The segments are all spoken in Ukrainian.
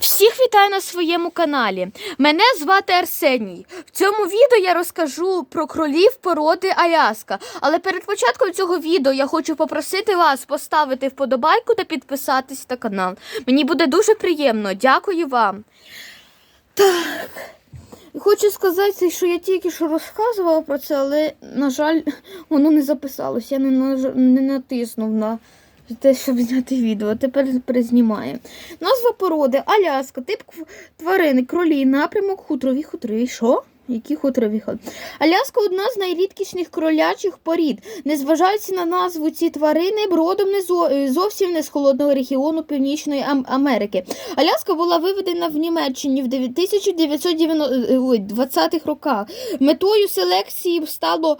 Всіх вітаю на своєму каналі. Мене звати Арсеній. В цьому відео я розкажу про кролів породи Аляска. Але перед початком цього відео я хочу попросити вас поставити вподобайку та підписатись на канал. Мені буде дуже приємно. Дякую вам. Так. Хочу сказати, що я тільки що розказувала про це, але, на жаль, воно не записалось. Я не, не натиснув на те, щоб зняти відео. Тепер перезнімаю. Назва породи Аляска, тип тварини, кролі, напрямок, хутрові хутрові. Що? Які хутрові? Аляска одна з найрідкісних кролячих порід. Незважаючи на назву ці тварини, родом не е, зовсім не з холодного регіону Північної Ам- Америки. Аляска була виведена в Німеччині в 1920-х роках. Метою селекції стало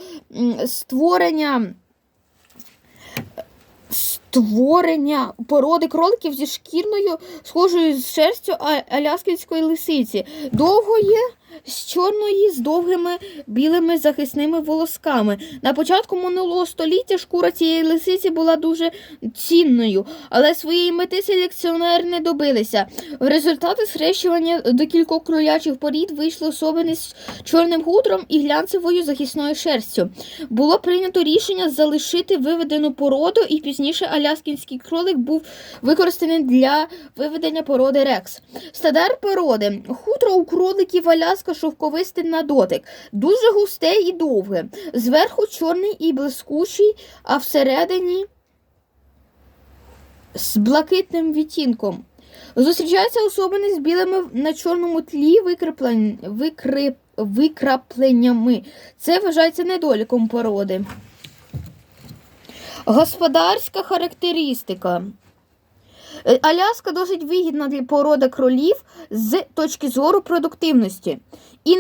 створення створення породи кроликів зі шкірною, схожою з шерстю а- аляскінської лисиці, довгої, з чорної, з довгими білими захисними волосками. На початку минулого століття шкура цієї лисиці була дуже цінною, але своєї мети селекціонери не добилися. В результаті схрещування до кількох кролячих порід вийшли особини з чорним хутром і глянцевою захисною шерстю. Було прийнято рішення залишити виведену породу, і пізніше аляскінський кролик був використаний для виведення породи рекс. Стадар породи. Хутро у кроликів Аляска шовковисте на дотик, дуже густе і довге. Зверху чорний і блискучий, а всередині з блакитним відтінком. Зустрічаються особини з білими на чорному тлі викрапленнями. Це вважається недоліком породи. Господарська характеристика. Е, Аляска досить вигідна для породи кролів з точки зору продуктивності і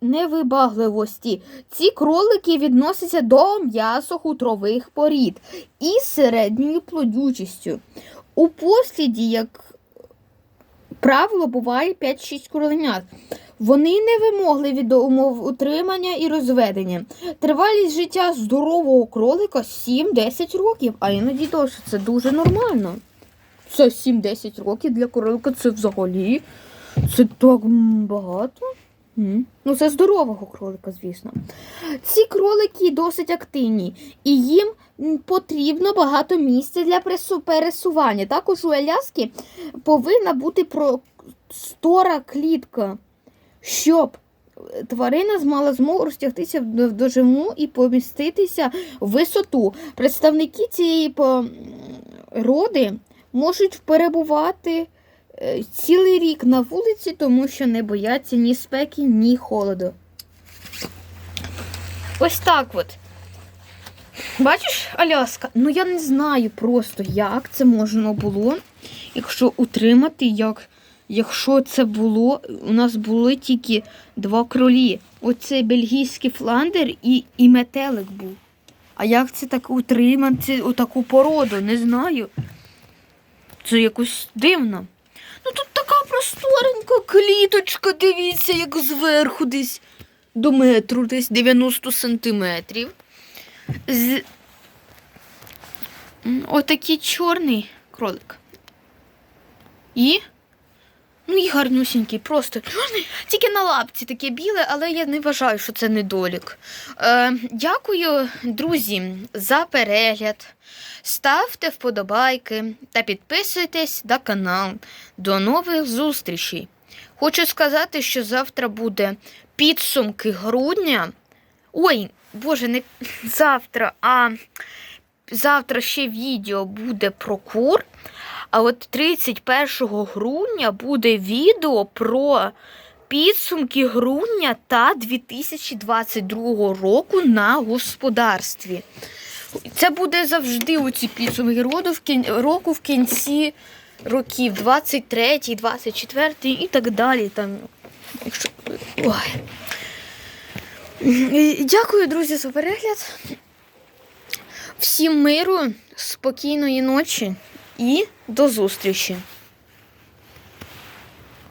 невибагливості. Ці кролики відносяться до м'ясо-хутрових порід із середньою плодючістю. У посліді, як правило, буває 5-6 кроленят. Вони не вимогливі до умов утримання і розведення. Тривалість життя здорового кролика 7-10 років, а іноді довше. Це дуже нормально. Це 7-10 років для кролика це взагалі. Це так багато. Ну, це здорового кролика, звісно. Ці кролики досить активні, і їм потрібно багато місця для пересування. Також у Аляски повинна бути простора клітка, щоб тварина змала змогу розтягтися в дожиму і поміститися в висоту. Представники цієї породи можуть перебувати е, цілий рік на вулиці, тому що не бояться ні спеки, ні холоду. Ось так от. Бачиш, Аляска? Ну я не знаю просто, як це можна було, якщо утримати, як, якщо це було, у нас були тільки два кролі. Оце бельгійський фландер і, і метелик був. А як це так утримати отаку породу? Не знаю. Це якось дивно. Ну тут така просторенька кліточка, дивіться, як зверху десь до метру, десь 90 сантиметрів. З... Отакий чорний кролик. І. Гарнюсінький, просто тільки на лапці таке біле, але я не вважаю, що це недолік. Е, дякую, друзі, за перегляд. Ставте вподобайки та підписуйтесь на канал. До нових зустрічей. Хочу сказати, що завтра буде підсумки грудня. Ой, боже, не завтра, а завтра ще відео буде про кур. А от 31 грудня буде відео про підсумки грудня та 2022 року на господарстві. Це буде завжди у ці підсумки року в кінці років 23, 24 і так далі. Там, якщо... Ой. Дякую, друзі, за перегляд. Всім миру, спокійної ночі і до зустрічі!